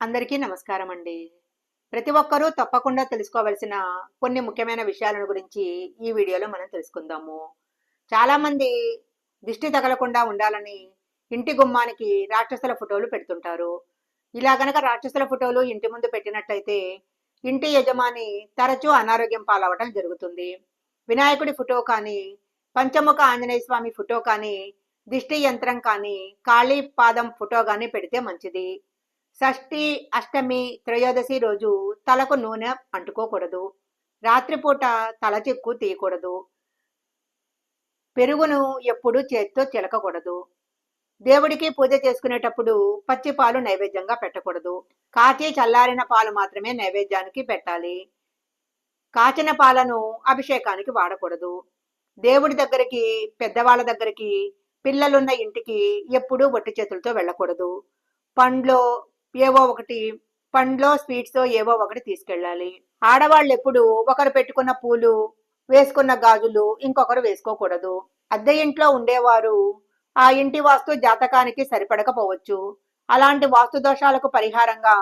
అందరికీ నమస్కారం అండి ప్రతి ఒక్కరూ తప్పకుండా తెలుసుకోవలసిన కొన్ని ముఖ్యమైన విషయాలను గురించి ఈ వీడియోలో మనం తెలుసుకుందాము. చాలా మంది దిష్టి తగలకుండా ఉండాలని ఇంటి గుమ్మానికి రాక్షసుల ఫోటోలు పెడుతుంటారు. ఇలా గనక రాక్షసుల ఫోటోలు ఇంటి ముందు పెట్టినట్లయితే ఇంటి యజమాని తరచూ అనారోగ్యం పాలవటం జరుగుతుంది. వినాయకుడి ఫోటో కానీ పంచముఖ ఆంజనేయ స్వామి ఫోటో కానీ దిష్టి యంత్రం కానీ కాళీ పాదం ఫోటో కానీ పెడితే మంచిది. షష్ఠి అష్టమి త్రయోదశి రోజు తలకు నూనె అంటుకోకూడదు. రాత్రిపూట తల చిక్కు తీయకూడదు. పెరుగును ఎప్పుడు చేత్తో చిలకకూడదు. దేవుడికి పూజ చేసుకునేటప్పుడు పచ్చి పాలు నైవేద్యంగా పెట్టకూడదు. కాచి చల్లారిన పాలు మాత్రమే నైవేద్యానికి పెట్టాలి. కాచిన పాలను అభిషేకానికి వాడకూడదు. దేవుడి దగ్గరికి పెద్దవాళ్ళ దగ్గరికి పిల్లలున్న ఇంటికి ఎప్పుడూ ఒట్టి చేతులతో వెళ్ళకూడదు. పండ్లో ఏవో ఒకటి పండ్లో స్వీట్స్ ఏవో ఒకటి తీసుకెళ్ళాలి. ఆడవాళ్ళు ఎప్పుడు ఒకరు పెట్టుకున్న పూలు వేసుకున్న గాజులు ఇంకొకరు వేసుకోకూడదు. అద్దె ఇంట్లో ఉండేవారు ఆ ఇంటి వాస్తు జాతకానికి సరిపడకపోవచ్చు. అలాంటి వాస్తు దోషాలకు పరిహారంగా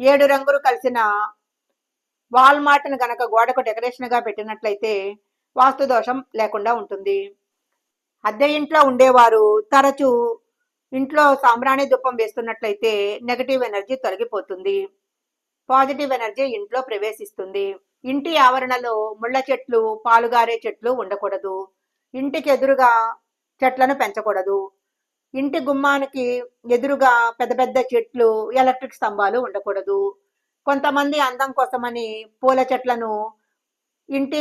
ఏడు రంగులు కలిసిన వాల్మార్ట్ను గనక గోడకు డెకరేషన్గా పెట్టినట్లయితే వాస్తు దోషం లేకుండా ఉంటుంది. అద్దె ఇంట్లో ఉండేవారు తరచూ ఇంట్లో సాంబ్రాణి దుప్పం వేస్తున్నట్లయితే నెగటివ్ ఎనర్జీ తొలగిపోతుంది. పాజిటివ్ ఎనర్జీ ఇంట్లో ప్రవేశిస్తుంది. ఇంటి ఆవరణలో ముళ్ళ చెట్లు పాలుగారే చెట్లు ఉండకూడదు. ఇంటికి ఎదురుగా చెట్లను పెంచకూడదు. ఇంటి గుమ్మానికి ఎదురుగా పెద్ద పెద్ద చెట్లు ఎలక్ట్రిక్ స్తంభాలు ఉండకూడదు. కొంతమంది అందం కోసమని పూల చెట్లను ఇంటి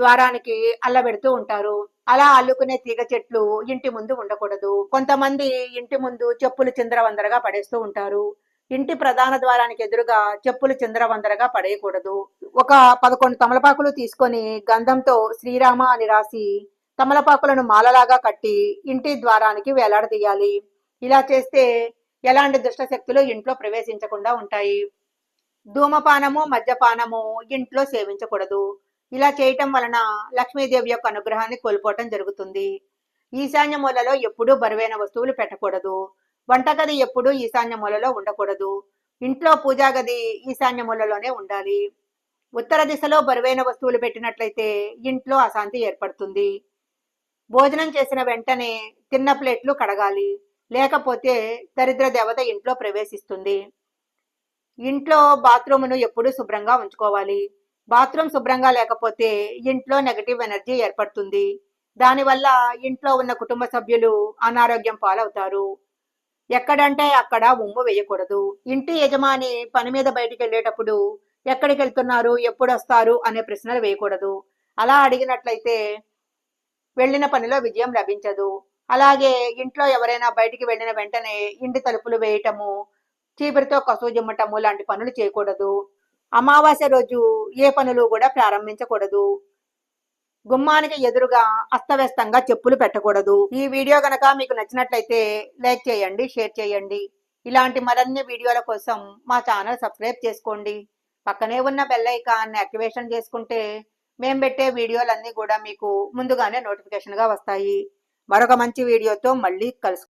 ద్వారానికి అల్లబెడుతూ ఉంటారు. అలా అల్లుకునే తీగ చెట్లు ఇంటి ముందు ఉండకూడదు. కొంతమంది ఇంటి ముందు చెప్పులు చిందరవందరగా పడేస్తూ ఉంటారు. ఇంటి ప్రధాన ద్వారానికి ఎదురుగా చెప్పులు చిందరవందరగా పడేయకూడదు. ఒక పదకొండు తమలపాకులు తీసుకొని గంధంతో శ్రీరామ అని రాసి తమలపాకులను మాలలాగా కట్టి ఇంటి ద్వారానికి వేలాడదీయాలి. ఇలా చేస్తే ఎలాంటి దుష్ట శక్తులు ఇంట్లో ప్రవేశించకుండా ఉంటాయి. ధూమపానము మద్యపానము ఇంట్లో సేవించకూడదు. ఇలా చేయటం వలన లక్ష్మీదేవి యొక్క అనుగ్రహాన్ని కోల్పోవటం జరుగుతుంది. ఈశాన్య మూలలో ఎప్పుడూ బరువైన వస్తువులు పెట్టకూడదు. వంటగది ఎప్పుడూ ఈశాన్య మూలలో ఉండకూడదు. ఇంట్లో పూజా గది ఈశాన్య మూలలోనే ఉండాలి. ఉత్తర దిశలో బరువైన వస్తువులు పెట్టినట్లయితే ఇంట్లో అశాంతి ఏర్పడుతుంది. భోజనం చేసిన వెంటనే తిన్న ప్లేట్లు కడగాలి. లేకపోతే దరిద్ర దేవత ఇంట్లో ప్రవేశిస్తుంది. ఇంట్లో బాత్రూమును ఎప్పుడూ శుభ్రంగా ఉంచుకోవాలి. బాత్రూమ్ శుభ్రంగా లేకపోతే ఇంట్లో నెగటివ్ ఎనర్జీ ఏర్పడుతుంది. దానివల్ల ఇంట్లో ఉన్న కుటుంబ సభ్యులు అనారోగ్యం పాలవుతారు. ఎక్కడంటే అక్కడ ఉమ్ము వేయకూడదు. ఇంటి యజమాని పని మీద బయటికి వెళ్ళేటప్పుడు ఎక్కడికి వెళ్తున్నారు ఎప్పుడు వస్తారు అనే ప్రశ్నలు వేయకూడదు. అలా అడిగినట్లయితే వెళ్ళిన పనిలో విజయం లభించదు. అలాగే ఇంట్లో ఎవరైనా బయటికి వెళ్ళిన వెంటనే ఇంటి తలుపులు వేయటము చీపురితో కసువు జిమ్మటము లాంటి పనులు చేయకూడదు. అమావాస్య రోజు ఏ పనులు కూడా ప్రారంభించకూడదు. గుమ్మానికి ఎదురుగా అస్తవ్యస్తంగా చెప్పులు పెట్టకూడదు. ఈ వీడియో గనక మీకు నచ్చినట్లయితే లైక్ చేయండి షేర్ చేయండి. ఇలాంటి మరిన్ని వీడియోల కోసం మా ఛానల్ సబ్స్క్రైబ్ చేసుకోండి. పక్కనే ఉన్న బెల్ ఐకాన్ని యాక్టివేషన్ చేసుకుంటే మేము పెట్టే వీడియోలన్నీ కూడా మీకు ముందుగానే నోటిఫికేషన్గా వస్తాయి. మరొక మంచి వీడియోతో మళ్ళీ కలుసు